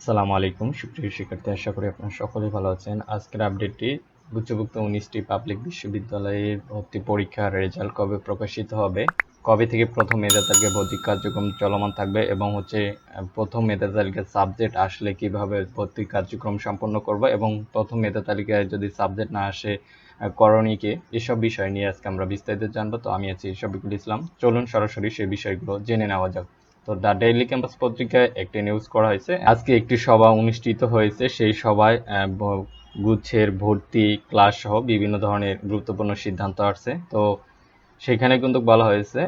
আসসালামু আলাইকুম সুপ্রিয় শিক্ষার্থী আশা করি আপনারা সকলেই ভালো আছেন। আজকের আপডেটটি গুচ্ছভুক্ত উনিশটি পাবলিক বিশ্ববিদ্যালয়ের ভর্তি পরীক্ষার রেজাল্ট কবে প্রকাশিত হবে? কবে থেকে প্রথম মেধা তালিকা ভর্তি কার্যক্রম চলমান থাকবে এবং হচ্ছে প্রথম মেধা তালিকার সাবজেক্ট আসলে কীভাবে ভর্তি কার্যক্রম সম্পন্ন করবে এবং প্রথম মেধা তালিকায় যদি সাবজেক্ট না আসে আহ, করণীয় কি? এসব বিষয় নিয়ে আজকে আমরা বিস্তারিত জানব। তো আমি আছি শফিকুল ইসলাম। চলুন সরাসরি সেই বিষয়গুলো জেনে নেওয়া যাক। তো দ্য ডেইলি ক্যাম্পাস পত্রিকায় একটি নিউজ করা হয়েছে। আজকে একটি সভা অনুষ্ঠিত হয়েছে। সেই সভায় গুচ্ছের ভর্তি ক্লাস সহ বিভিন্ন ধরনের গুরুত্বপূর্ণ সিদ্ধান্ত আসছে। তো সেখানে কিন্তু বলা হয়েছে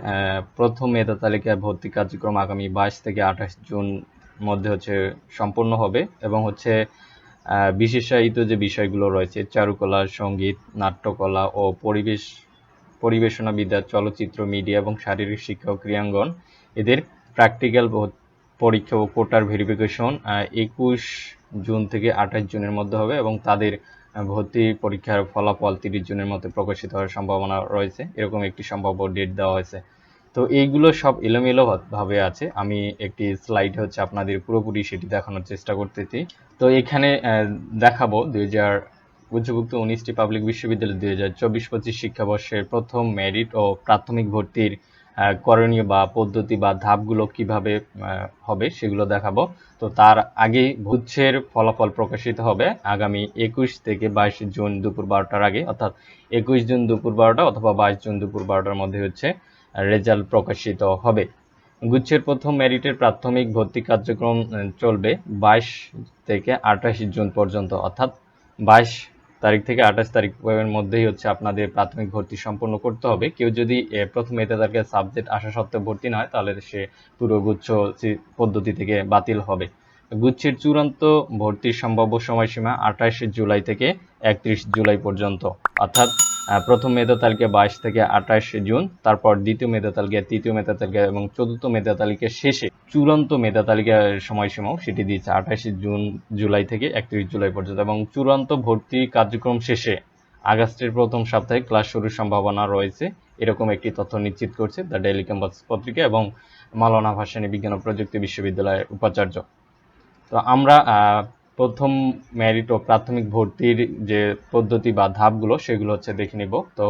প্রথম মেধা তালিকায় ভর্তি কার্যক্রম আগামী বাইশ থেকে আঠাশ জুন মধ্যে হচ্ছে সম্পন্ন হবে এবং হচ্ছে বিশেষায়িত যে বিষয়গুলো রয়েছে, চারুকলা, সংগীত, নাট্যকলা ও পরিবেশ পরিবেশনা বিদ্যা চলচ্চিত্র, মিডিয়া এবং শারীরিক শিক্ষা ক্রিয়াঙ্গন, এদের প্র্যাকটিক্যাল পরীক্ষা ও কোটার ভেরিফিকেশন একুশ জুন থেকে আঠাশ জুনের মধ্যে হবে এবং তাদের ভর্তি পরীক্ষার ফলাফল তিরিশ জুনের মধ্যে প্রকাশিত হওয়ার সম্ভাবনা রয়েছে। এরকম একটি সম্ভাব্য ডেট দেওয়া হয়েছে। তো এইগুলো সব এলোমেলো ভাবে আছে। আমি একটি স্লাইড হচ্ছে আপনাদের পুরোপুরি সেটি দেখানোর চেষ্টা করতেছি। তো এখানে দেখাবো দুই হাজার গুচ্ছভুক্ত উনিশটি পাবলিক বিশ্ববিদ্যালয়, দুই হাজার চব্বিশ পঁচিশ শিক্ষাবর্ষের প্রথম মেরিট ও প্রাথমিক ভর্তির করণীয় বা পদ্ধতি বা ধাপগুলো কীভাবে হবে সেগুলো দেখাবো। তো তার আগে গুচ্ছের ফলাফল প্রকাশিত হবে আগামী একুশ থেকে বাইশ জুন দুপুর বারোটার আগে। অর্থাৎ একুশ জুন দুপুর বারোটা অথবা বাইশ জুন দুপুর বারোটার মধ্যে হচ্ছে রেজাল্ট প্রকাশিত হবে। গুচ্ছের প্রথম মেরিটের প্রাথমিক ভর্তি কার্যক্রম চলবে বাইশ থেকে আঠাশ জুন পর্যন্ত। অর্থাৎ বাইশ তারিখ থেকে আঠাশ তারিখের মধ্যেই হচ্ছে আপনাদের প্রাথমিক ভর্তি সম্পন্ন করতে হবে। কেউ যদি এ, প্রথম এতে তালিকায় সাবজেক্ট আসা সত্ত্বেও ভর্তি না হয় তাহলে সে পুরো গুচ্ছ পদ্ধতি থেকে বাতিল হবে। গুচ্ছের চূড়ান্ত ভর্তির সম্ভাব্য সময়সীমা আঠাশে জুলাই থেকে একত্রিশ জুলাই পর্যন্ত। অর্থাৎ প্রথম মেধা তালিকা বাইশ থেকে আঠাশে জুন, তারপর দ্বিতীয় মেধা তালিকা, তৃতীয় মেধা তালিকা এবং চতুর্থ মেধা তালিকা শেষে চূড়ান্ত মেধা তালিকার সময়সীমাও সেটি দিয়েছে আঠাশে জুন, জুলাই থেকে একত্রিশ জুলাই পর্যন্ত এবং চূড়ান্ত ভর্তি কার্যক্রম শেষে আগস্টের প্রথম সপ্তাহে ক্লাস শুরুর সম্ভাবনা রয়েছে। এরকম একটি তথ্য নিশ্চিত করছে দ্য ডেইলি ক্যাম্পাস পত্রিকা এবং মাওলানা ভাসানী বিজ্ঞান ও প্রযুক্তি বিশ্ববিদ্যালয়ের উপাচার্য। তো আমরা প্রথম মেরিট ও প্রাথমিক ভর্তির যে পদ্ধতি বা ধাপগুলো, সেগুলো হচ্ছে দেখে নিব। তো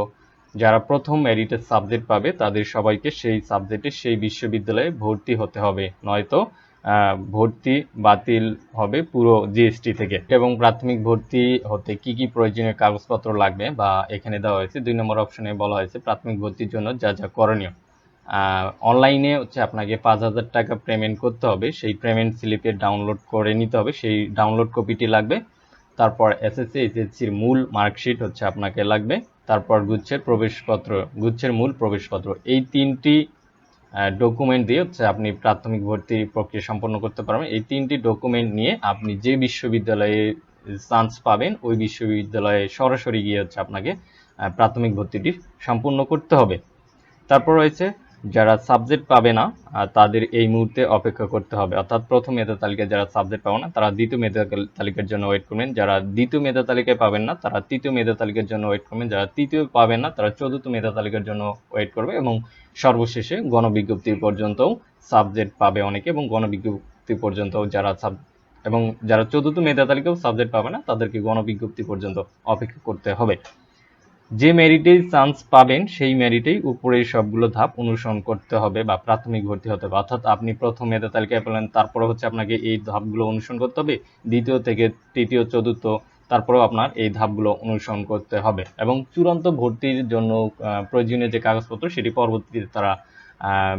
যারা প্রথম মেরিটের সাবজেক্ট পাবে, তাদের সবাইকে সেই সাবজেক্টে সেই বিশ্ববিদ্যালয়ে ভর্তি হতে হবে। নয়তো ভর্তি বাতিল হবে পুরো জিএসটি থেকে। এবং প্রাথমিক ভর্তি হতে কি কি প্রয়োজনীয় কাগজপত্র লাগবে বা এখানে দেওয়া হয়েছে, দুই নম্বর অপশনে বলা হয়েছে প্রাথমিক ভর্তির জন্য যা যা করণীয়। অনলাইনে হচ্ছে আপনাকে পাঁচ হাজার টাকা পেমেন্ট করতে হবে। সেই পেমেন্ট স্লিপে ডাউনলোড করে নিতে হবে। সেই ডাউনলোড কপিটি লাগবে। তারপর এসএসসি এইচএসসির মূল মার্কশিট হচ্ছে আপনাকে লাগবে। তারপর গুচ্ছের প্রবেশপত্র, গুচ্ছের মূল প্রবেশপত্র। এই তিনটি ডকুমেন্ট দিয়ে হচ্ছে আপনি প্রাথমিক ভর্তি প্রক্রিয়া সম্পন্ন করতে পারবেন। এই তিনটি ডকুমেন্ট নিয়ে আপনি যে বিশ্ববিদ্যালয়ে চান্স পাবেন, ওই বিশ্ববিদ্যালয়ে সরাসরি গিয়ে হচ্ছে আপনাকে প্রাথমিক ভর্তিটি সম্পূর্ণ করতে হবে। তারপর রয়েছে যারা সাবজেক্ট পাবে না তাদের এই মুহূর্তে অপেক্ষা করতে হবে। অর্থাৎ প্রথম মেধা তালিকায় যারা সাবজেক্ট পাবে না, তারা দ্বিতীয় মেধা তাল- তালিকার জন্য ওয়েট করবেন। যারা দ্বিতীয় মেধা তালিকায় পাবেন না, তারা তৃতীয় মেধা তালিকার জন্য ওয়েট করবেন। যারা তৃতীয় পাবেন না, তারা চতুর্থ মেধা তালিকার জন্য ওয়েট করবে এবং সর্বশেষে গণবিজ্ঞপ্তি পর্যন্তও সাবজেক্ট পাবে অনেকে এবং গণবিজ্ঞপ্তি পর্যন্ত যারা সাব এবং যারা চতুর্থ মেধা তালিকাও সাবজেক্ট পাবে না, তাদেরকে গণবিজ্ঞপ্তি পর্যন্ত অপেক্ষা করতে হবে। যে মেরিটেই চান্স পাবেন, সেই মেরিটেই উপরের সবগুলো ধাপ অনুসরণ করতে হবে বা প্রাথমিক ভর্তি হতে হবে। অর্থাৎ আপনি প্রথম মেধা তালিকায় পেলেন তারপরে হচ্ছে আপনাকে এই ধাপগুলো অনুসরণ করতে হবে। দ্বিতীয় থেকে তৃতীয়, চতুর্থ, তারপরেও আপনার এই ধাপগুলো অনুসরণ করতে হবে। এবং চূড়ান্ত ভর্তির জন্য প্রয়োজনীয় যে কাগজপত্র, সেটি পরবর্তীতে তারা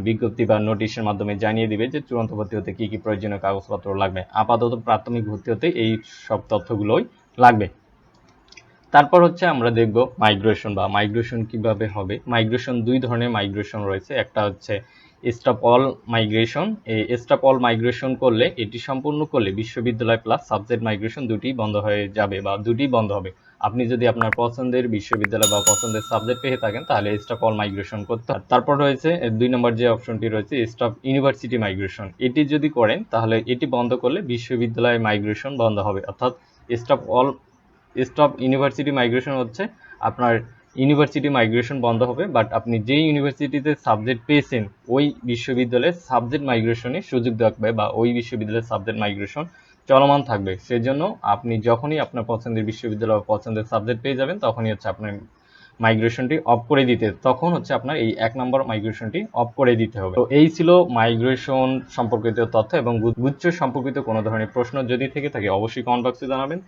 বিজ্ঞপ্তি বা নোটিশের মাধ্যমে জানিয়ে দিবে যে চূড়ান্ত ভর্তি হতে কী কী প্রয়োজনীয় কাগজপত্র লাগবে। আপাতত প্রাথমিক ভর্তি হতে এই সব তথ্যগুলোই লাগবে। তারপর হচ্ছে আমরা দেখব মাইগ্রেশন বা মাইগ্রেশন কীভাবে হবে। মাইগ্রেশন দুই ধরনের মাইগ্রেশন রয়েছে। একটা হচ্ছে স্টাফ অল মাইগ্রেশন এই স্টাফ অল মাইগ্রেশন করলে এটি সম্পূর্ণ করলে বিশ্ববিদ্যালয় প্লাস সাবজেক্ট মাইগ্রেশন দুটি বন্ধ হয়ে যাবে বা দুটি বন্ধ হবে। আপনি যদি আপনার পছন্দের বিশ্ববিদ্যালয় বা পছন্দের সাবজেক্ট পেয়ে থাকেন, তাহলে স্টাফ অল মাইগ্রেশন করতে হবে। তারপর রয়েছে, দুই নম্বর যে অপশনটি রয়েছে স্টাফ ইউনিভার্সিটি মাইগ্রেশন এটি যদি করেন, তাহলে এটি বন্ধ করলে বিশ্ববিদ্যালয় মাইগ্রেশন বন্ধ হবে। অর্থাৎ staff all stop university migration হচ্ছে, আপনার ইউনিভার্সিটি মাইগ্রেশন বন্ধ হবে বাট আপনি যে ইউনিভার্সিটিতে সাবজেক্ট পেয়েছেন, ওই বিশ্ববিদ্যালয়ের সাবজেক্ট মাইগ্রেশনে সুযোগ হবে বা ওই বিশ্ববিদ্যালয়ের সাবজেক্ট মাইগ্রেশন চলমান থাকবে। সেজন্য আপনি যখনই আপনার পছন্দের বিশ্ববিদ্যালয় বা পছন্দের সাবজেক্ট পেয়ে যাবেন, তখনই হচ্ছে আপনার মাইগ্রেশনটি অফ করে দিতে, তখন হচ্ছে আপনার এই এক নম্বর মাইগ্রেশনটি অফ করে দিতে হবে। তো এই ছিল মাইগ্রেশন সম্পর্কিত তথ্য এবং গুচ্ছ সম্পর্কিত কোনো ধরনের প্রশ্ন যদি থেকে থাকে, অবশ্যই কমেন্ট বক্সে জানাবেন।